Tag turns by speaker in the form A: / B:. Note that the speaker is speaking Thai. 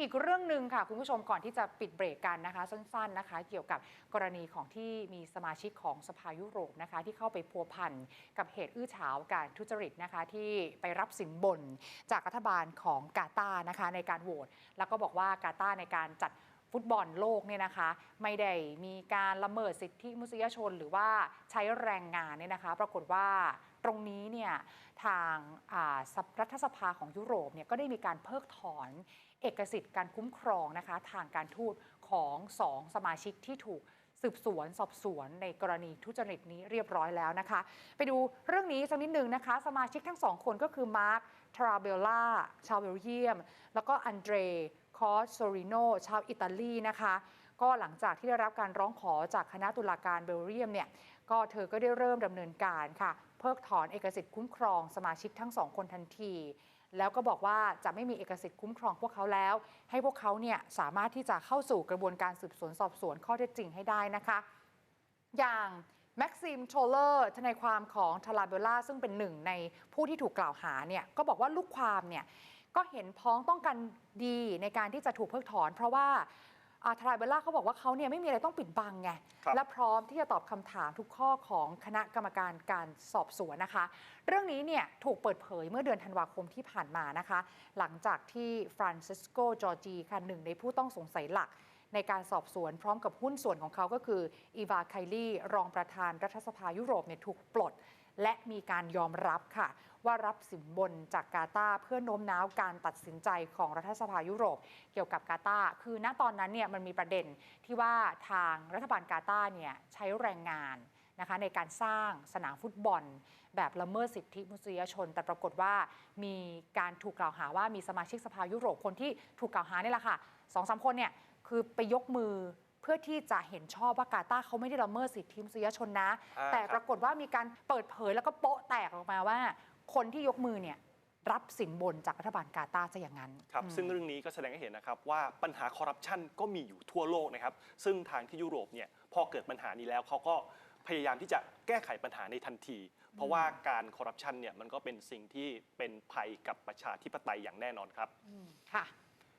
A: อีกเรื่องหนึ่งค่ะ คุณผู้ชมก่อนที่จะปิดเบรกกันนะคะ สั้นๆนะคะ เกี่ยวกับกรณีของที่มีสมาชิกของสภายุโรปนะคะ ที่เข้าไปพัวพันกับเหตุอื้อฉาวการทุจริตนะคะ ที่ไปรับสินบนจากรัฐบาลของกาตาร์นะคะ ในการโหวตแล้วก็บอกว่ากาตาร์ในการจัด ฟุตบอลโลกเนี่ยนะคะ ไม่ได้มีการละเมิดสิทธิมนุษยชน หรือว่าใช้แรงงานเนี่ยนะคะ ปรากฏว่าตรงนี้เนี่ยทางรัฐสภาของยุโรปเนี่ยก็ได้มีการเพิกถอนเอกสิทธิ์การคุ้มครองนะคะ ทางการทูตของสองสมาชิกที่ถูกสืบสวนสอบสวนในกรณีทุจริตนี้เรียบร้อยแล้วนะคะ ไปดูเรื่องนี้สักนิดหนึ่งนะคะ สมาชิกทั้งสองคนก็คือมาร์คทราเบลล่าชาวเบลเยียม แล้วก็อันเดร คอสโซริโนชาวอิตาลีนะคะ ก็หลังจากที่ได้รับการร้องขอจากคณะตุลาการเบลเยียมเนี่ยก็เธอก็ได้เริ่มดำเนินการค่ะ เพิกถอนเอกสิทธิ์คุ้มครองสมาชิกทั้งสองคนทันทีแล้วก็บอกว่าจะไม่มีเอกสิทธิ์คุ้มครองพวกเขาแล้ว ให้พวกเขาเนี่ยสามารถที่จะเข้าสู่กระบวนการสืบสวนสอบสวนข้อเท็จจริงให้ได้นะคะ อย่างแม็กซิมโชเลอร์ทนายความของทาราเบลล่าซึ่งเป็นหนึ่งในผู้ที่ถูกกล่าวหาเนี่ยก็บอกว่าลูกความเนี่ย ก็เห็นพ้องต้องกันดีในการที่จะถูกเพิกถอน เพราะว่าอาทาราเบลล่าเขาบอกว่าเขาเนี่ยไม่มีอะไรต้องปิดบังไง
B: ครับ
A: และพร้อมที่จะตอบคำถามทุกข้อของคณะกรรมการการสอบสวนนะคะ เรื่องนี้เนี่ยถูกเปิดเผยเมื่อเดือนธันวาคมที่ผ่านมานะคะ หลังจากที่ฟรานซิสโกจอร์จีค่ะหนึ่งในผู้ต้องสงสัยหลัก ในการสอบสวนพร้อมกับหุ้นส่วนของเขาก็คืออีวาไคลี่รองประธานรัฐสภายุโรปเนี่ยถูกปลด และมีการยอมรับค่ะ ว่ารับสินบนจากกาตาเพื่อโน้มน้าวการตัดสินใจของรัฐสภายุโรป เกี่ยวกับกาตาคือณตอนนั้นเนี่ยมันมีประเด็นที่ว่าทางรัฐบาลกาตาเนี่ยใช้แรงงานนะคะในการสร้างสนามฟุตบอล แบบละเมิดสิทธิมนุษยชน แต่ปรากฏว่ามีการถูกกล่าวหาว่ามีสมาชิกสภายุโรปคนที่ถูกกล่าวหานี่แหละค่ะสองสามคนเนี่ยคือไปยกมือ เพื่อที่จะเห็นชอบว่ากาตาร์เขาไม่ได้ละเมิดสิทธิมนุษยชนนะ
B: อ่า
A: แต่
B: ครับ
A: ปรากฏว่ามีการเปิดเผยแล้วก็โป๊ะแตกออกมาว่า คนที่ยกมือเนี่ยรับสินบนจากรัฐบาลกาตาร์จะอย่างนั้น
B: ครับ
A: อืม
B: ซึ่งเรื่องนี้ก็แสดงให้เห็นนะครับว่าปัญหาคอร์รัปชันก็มีอยู่ทั่วโลกนะครับ ซึ่งทางที่ยุโรปเนี่ยพอเกิดปัญหานี้แล้วเขาก็พยายามที่จะแก้ไขปัญหาในทันที เพราะว่าการคอร์รัปชันเนี่ยมันก็เป็นสิ่งที่เป็นภัยกับประชาธิปไตยอย่างแน่นอนครับ
A: ค่ะ